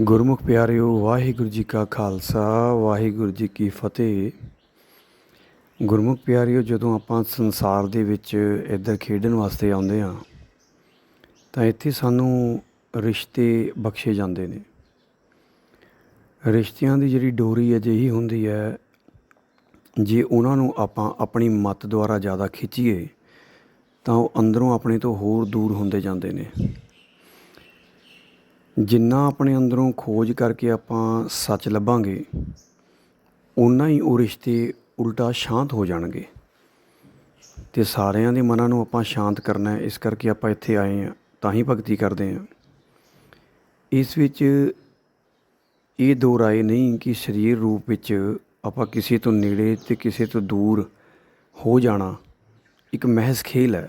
ਗੁਰਮੁਖ ਪਿਆਰਿਓ, ਵਾਹਿਗੁਰੂ ਜੀ ਕਾ ਖਾਲਸਾ, ਵਾਹਿਗੁਰੂ ਜੀ ਕੀ ਫਤਿਹ। ਗੁਰਮੁਖ ਪਿਆਰਿਓ, ਜਦੋਂ ਆਪਾਂ ਸੰਸਾਰ ਦੇ ਵਿੱਚ ਇੱਧਰ ਖੇਡਣ ਵਾਸਤੇ ਆਉਂਦੇ ਹਾਂ, ਤਾਂ ਇੱਥੇ ਸਾਨੂੰ ਰਿਸ਼ਤੇ ਬਖਸ਼ੇ ਜਾਂਦੇ ਨੇ। ਰਿਸ਼ਤਿਆਂ ਦੀ ਜਿਹੜੀ ਡੋਰੀ ਅਜਿਹੀ ਹੁੰਦੀ ਹੈ, ਜੇ ਉਹਨਾਂ ਨੂੰ ਆਪਾਂ ਆਪਣੀ ਮਤ ਦੁਆਰਾ ਜ਼ਿਆਦਾ ਖਿੱਚੀਏ, ਤਾਂ ਉਹ ਅੰਦਰੋਂ ਆਪਣੇ ਤੋਂ ਹੋਰ ਦੂਰ ਹੁੰਦੇ ਜਾਂਦੇ ਨੇ। ਜਿੰਨਾ ਆਪਣੇ ਅੰਦਰੋਂ ਖੋਜ ਕਰਕੇ ਆਪਾਂ ਸੱਚ ਲੱਭਾਂਗੇ ਉਨਾ ਹੀ ਉਹ ਰਿਸ਼ਤੇ ਉਲਟਾ ਸ਼ਾਂਤ ਹੋ ਜਾਣਗੇ। ਅਤੇ ਸਾਰਿਆਂ ਦੇ ਮਨਾਂ ਨੂੰ ਆਪਾਂ ਸ਼ਾਂਤ ਕਰਨਾ ਇਸ ਕਰਕੇ ਆਪਾਂ ਇੱਥੇ ਆਏ ਹਾਂ, ਤਾਂ ਹੀ ਭਗਤੀ ਕਰਦੇ ਹਾਂ। ਇਸ ਵਿੱਚ ਇਹ ਦੋ ਰਾਏ ਨਹੀਂ ਕਿ ਸਰੀਰ ਰੂਪ ਵਿੱਚ ਆਪਾਂ ਕਿਸੇ ਤੋਂ ਨੇੜੇ ਤੇ ਕਿਸੇ ਤੋਂ ਦੂਰ ਹੋ ਜਾਣਾ ਇੱਕ ਮਹਿਜ਼ ਖੇਲ ਹੈ,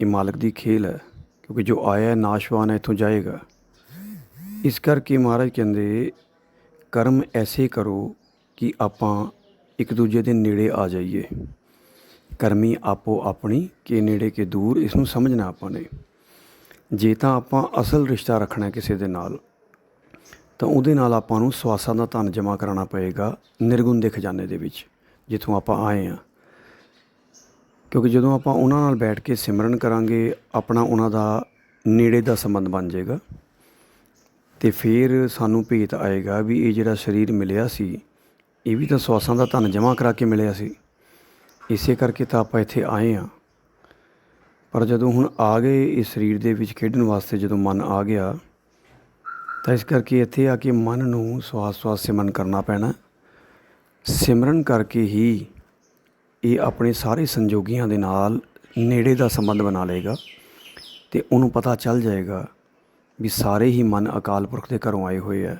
ਇਹ ਮਾਲਕ ਦੀ ਖੇਲ ਹੈ, ਕਿਉਂਕਿ ਜੋ ਆਇਆ ਨਾਸ਼ਵਾਨ ਹੈ, ਇੱਥੋਂ ਜਾਏਗਾ। ਇਸ ਕਰਕੇ ਮਹਾਰਾਜ ਕਹਿੰਦੇ, ਕਰਮ ਐਸੇ ਕਰੋ ਕਿ ਆਪਾਂ ਇੱਕ ਦੂਜੇ ਦੇ ਨੇੜੇ ਆ ਜਾਈਏ। ਕਰਮੀ ਆਪੋ ਆਪਣੀ ਕੇ ਨੇੜੇ ਕੇ ਦੂਰ ਇਸ ਨੂੰ ਸਮਝਣਾ ਆਪਾਂ ਨੇ। ਜੇ ਤਾਂ ਆਪਾਂ ਅਸਲ ਰਿਸ਼ਤਾ ਰੱਖਣਾ ਕਿਸੇ ਦੇ ਨਾਲ, ਤਾਂ ਉਹਦੇ ਨਾਲ ਆਪਾਂ ਨੂੰ ਸਵਾਸਾਂ ਦਾ ਧਨ ਜਮ੍ਹਾਂ ਕਰਾਉਣਾ ਪਏਗਾ ਨਿਰਗੁਣ ਦੇ ਖਜ਼ਾਨੇ ਦੇ ਵਿੱਚ, ਜਿੱਥੋਂ ਆਪਾਂ ਆਏ ਹਾਂ। ਕਿਉਂਕਿ ਜਦੋਂ ਆਪਾਂ ਉਹਨਾਂ ਨਾਲ ਬੈਠ ਕੇ ਸਿਮਰਨ ਕਰਾਂਗੇ, ਆਪਣਾ ਉਹਨਾਂ ਦਾ ਨੇੜੇ ਦਾ ਸੰਬੰਧ ਬਣ ਜਾਏਗਾ। ਤੇ ਫਿਰ ਸਾਨੂੰ ਭੇਤ ਆਏਗਾ ਵੀ ਇਹ ਜਿਹੜਾ ਸਰੀਰ ਮਿਲਿਆ ਸੀ, ਇਹ ਵੀ ਤਾਂ ਸਵਾਸਾਂ ਦਾ ਧਨ ਜਮ੍ਹਾਂ ਕਰਾ ਕੇ ਮਿਲਿਆ ਸੀ। ਇਸੇ ਕਰਕੇ ਤਾਂ ਆਪਾਂ ਇੱਥੇ ਆਏ ਆ ਪਰ ਜਦੋਂ ਹੁਣ ਆ ਗਏ ਇਸ ਸਰੀਰ ਦੇ ਵਿੱਚ ਖੇਡਣ ਵਾਸਤੇ, ਜਦੋਂ ਮਨ ਆ ਗਿਆ, ਤਾਂ ਇਸ ਕਰਕੇ ਇੱਥੇ ਆ ਕੇ ਮਨ ਨੂੰ ਸਵਾਸ ਸਵਾਸ ਸਿਮਰਨ ਕਰਨਾ ਪੈਣਾ। ਸਿਮਰਨ ਕਰਕੇ ਹੀ ਇਹ ਆਪਣੇ ਸਾਰੇ ਸੰਜੋਗੀਆਂ ਦੇ ਨਾਲ ਨੇੜੇ ਦਾ ਸੰਬੰਧ ਬਣਾ ਲਏਗਾ ਤੇ ਉਹਨੂੰ ਪਤਾ ਚੱਲ ਜਾਏਗਾ ਵੀ ਸਾਰੇ ਹੀ ਮਨ ਅਕਾਲ ਪੁਰਖ ਦੇ ਘਰੋਂ ਆਏ ਹੋਏ ਆ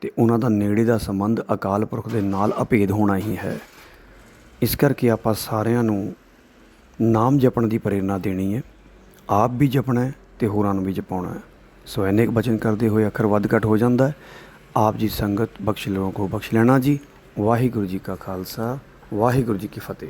ਤੇ ਉਹਨਾਂ ਦਾ ਨੇੜੇ ਦਾ ਸੰਬੰਧ ਅਕਾਲ ਪੁਰਖ ਦੇ ਨਾਲ ਅਭੇਦ ਹੋਣਾ ਹੀ ਹੈ। ਇਸ ਕਰਕੇ ਆਪਾਂ ਸਾਰਿਆਂ ਨੂੰ ਨਾਮ ਜਪਣ ਦੀ ਪ੍ਰੇਰਣਾ ਦੇਣੀ ਹੈ। ਆਪ ਵੀ ਜਪਣਾ ਹੈ ਤੇ ਹੋਰਾਂ ਨੂੰ ਵੀ ਜਪਾਉਣਾ ਹੈ। ਸੋ ਇੰਨੇ ਕੁ ਬਚਨ ਕਰਦੇ ਹੋਏ ਅੱਖਰ ਵੱਧ ਘੱਟ ਹੋ ਜਾਂਦਾ ਹੈ। ਆਪ ਜੀ ਸੰਗਤ ਬਖਸ਼ ਲੋ ਕੋ ਬਖਸ਼ ਲੈਣਾ ਜੀ। ਵਾਹਿਗੁਰੂ ਜੀ ਕਾ ਖਾਲਸਾ, ਵਾਹਿਗੁਰੂ ਜੀ ਕੀ ਫਤਿਹ।